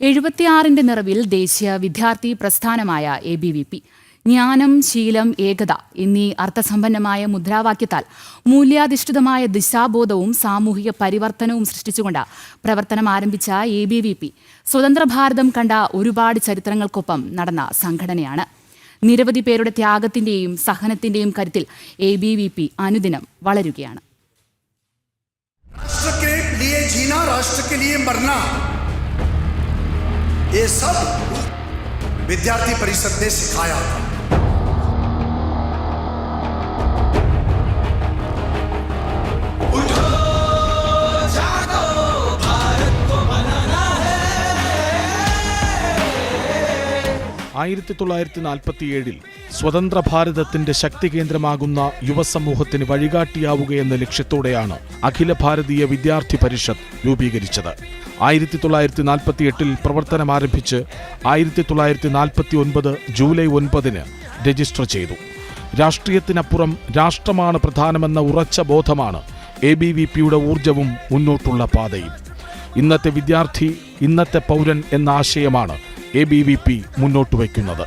എഴുപത്തിയാറിന്റെ നിറവിൽ ദേശീയ വിദ്യാർത്ഥി പ്രസ്ഥാനമായ എ ബി വി പി ജ്ഞാനം ശീലം ഏകത എന്നീ അർത്ഥസമ്പന്നമായ മുദ്രാവാക്യത്താൽ മൂല്യാധിഷ്ഠിതമായ ദിശാബോധവും സാമൂഹിക പരിവർത്തനവും സൃഷ്ടിച്ചുകൊണ്ട് പ്രവർത്തനം ആരംഭിച്ച എ ബി വി പി സ്വതന്ത്ര ഭാരതം കണ്ട ഒരുപാട് ചരിത്രങ്ങൾക്കൊപ്പം നടന്ന സംഘടനയാണ്. നിരവധി പേരുടെ ത്യാഗത്തിന്റെയും സഹനത്തിന്റെയും കരുത്തിൽ എ ബി വി പി അനുദിനം വളരുകയാണ്. രാഷ്ട്രക്ക് ലിയേ ജീന രാഷ്ട്രക്ക് ये सब विद्यार्थी परिषद ने सिखाया था ആയിരത്തി തൊള്ളായിരത്തി നാൽപ്പത്തിയേഴിൽ സ്വതന്ത്ര ഭാരതത്തിന്റെ ശക്തി കേന്ദ്രമാകുന്ന യുവസമൂഹത്തിന് വഴികാട്ടിയാവുകയെന്ന ലക്ഷ്യത്തോടെയാണ് അഖില ഭാരതീയ വിദ്യാർത്ഥി പരിഷത്ത് രൂപീകരിച്ചത്. ആയിരത്തി തൊള്ളായിരത്തി നാൽപ്പത്തി എട്ടിൽ പ്രവർത്തനം ആരംഭിച്ച് ആയിരത്തി തൊള്ളായിരത്തി നാൽപ്പത്തി ഒൻപത് ജൂലൈ ഒൻപതിന് രജിസ്റ്റർ ചെയ്തു. രാഷ്ട്രീയത്തിനപ്പുറം രാഷ്ട്രമാണ് പ്രധാനമെന്ന ഉറച്ച ബോധമാണ് എ ബി വി പിയുടെ ഊർജവും മുന്നോട്ടുള്ള പാതയും. ഇന്നത്തെ വിദ്യാർത്ഥി ഇന്നത്തെ പൗരൻ എന്ന ആശയമാണ് എ ബി വി പി മുന്നോട്ട് വയ്ക്കുന്നത്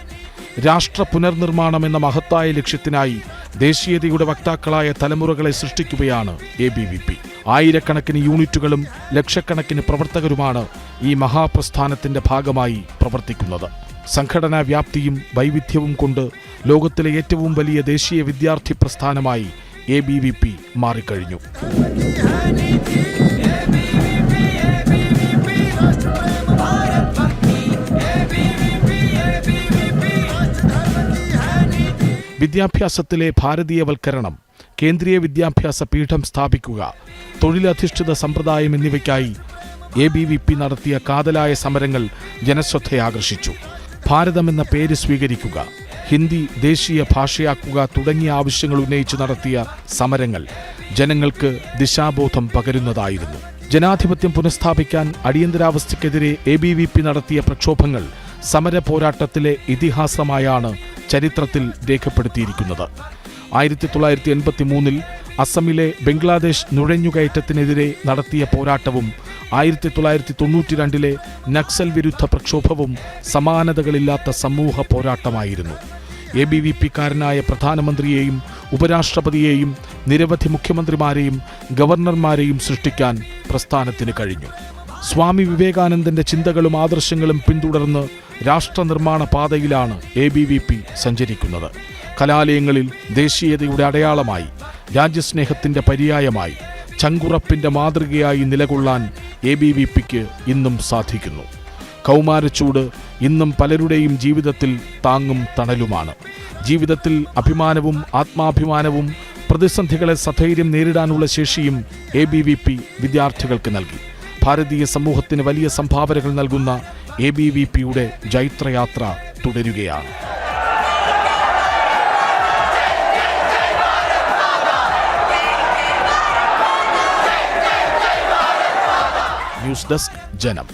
രാഷ്ട്ര പുനർനിർമ്മാണം എന്ന മഹത്തായ ലക്ഷ്യത്തിനായി ദേശീയതയുടെ വക്താക്കളായ തലമുറകളെ സൃഷ്ടിക്കുകയാണ് എ ബി വി പി ആയിരക്കണക്കിന് യൂണിറ്റുകളും ലക്ഷക്കണക്കിന് പ്രവർത്തകരുമാണ് ഈ മഹാപ്രസ്ഥാനത്തിന്റെ ഭാഗമായി പ്രവർത്തിക്കുന്നത്. സംഘടനാ വ്യാപ്തിയും വൈവിധ്യവും കൊണ്ട് ലോകത്തിലെ ഏറ്റവും വലിയ ദേശീയ വിദ്യാർത്ഥി പ്രസ്ഥാനമായി എ ബി വി പി മാറിക്കഴിഞ്ഞു. വിദ്യാഭ്യാസത്തിലെ ഭാരതീയവൽക്കരണം കേന്ദ്രീയ വിദ്യാഭ്യാസ പീഠം സ്ഥാപിക്കുക തൊഴിലധിഷ്ഠിത സമ്പ്രദായം എന്നിവയ്ക്കായി എ ബി വി പി നടത്തിയ കാതലായ സമരങ്ങൾ ജനശ്രദ്ധയാകർഷിച്ചു. ഭാരതമെന്ന പേര് സ്വീകരിക്കുക ഹിന്ദി ദേശീയ ഭാഷയാക്കുക തുടങ്ങിയ ആവശ്യങ്ങൾ ഉന്നയിച്ചു നടത്തിയ സമരങ്ങൾ ജനങ്ങൾക്ക് ദിശാബോധം പകരുന്നതായിരുന്നു. ജനാധിപത്യം പുനഃസ്ഥാപിക്കാൻ അടിയന്തരാവസ്ഥയ്ക്കെതിരെ എ ബി വി പി നടത്തിയ പ്രക്ഷോഭങ്ങൾ സമര പോരാട്ടത്തിലെ ഇതിഹാസമായാണ് ചരിത്രത്തിൽ രേഖപ്പെടുത്തിയിരിക്കുന്നത്. ആയിരത്തി തൊള്ളായിരത്തി എൺപത്തി മൂന്നിൽ അസമിലെ ബംഗ്ലാദേശ് നുഴഞ്ഞുകയറ്റത്തിനെതിരെ നടത്തിയ പോരാട്ടവും ആയിരത്തി തൊള്ളായിരത്തി തൊണ്ണൂറ്റി രണ്ടിലെ നക്സൽ വിരുദ്ധ പ്രക്ഷോഭവും സമാനതകളില്ലാത്ത സമൂഹ പോരാട്ടമായിരുന്നു. എ ബി വി പിക്കാരനായ പ്രധാനമന്ത്രിയെയും ഉപരാഷ്ട്രപതിയെയും നിരവധി മുഖ്യമന്ത്രിമാരെയും ഗവർണർമാരെയും സൃഷ്ടിക്കാൻ പ്രസ്ഥാനത്തിന് കഴിഞ്ഞു. സ്വാമി വിവേകാനന്ദന്റെ ചിന്തകളും ആദർശങ്ങളും പിന്തുടർന്ന് രാഷ്ട്രനിർമ്മാണ പാതയിലാണ് എ ബി വി പി സഞ്ചരിക്കുന്നത്. കലാലയങ്ങളിൽ ദേശീയതയുടെ അടയാളമായി രാജ്യസ്നേഹത്തിന്റെ പര്യായമായി ചങ്കുറപ്പിന്റെ മാതൃകയായി നിലകൊള്ളാൻ എ ബി വി പിക്ക് ഇന്നും സാധിക്കുന്നു. കൗമാരച്ചൂട് ഇന്നും പലരുടെയും ജീവിതത്തിൽ താങ്ങും തണലുമാണ്. ജീവിതത്തിൽ അഭിമാനവും ആത്മാഭിമാനവും പ്രതിസന്ധികളെ സധൈര്യം നേരിടാനുള്ള ശേഷിയും എ ബി വി പി വിദ്യാർത്ഥികൾക്ക് നൽകി. ഭാരതീയ സമൂഹത്തിന് വലിയ സംഭാവനകൾ നൽകുന്ന എ ബി വി പിയുടെ ജൈത്രയാത്ര തുടരുകയാണ്. ന്യൂസ് ഡെസ്ക് ജനം.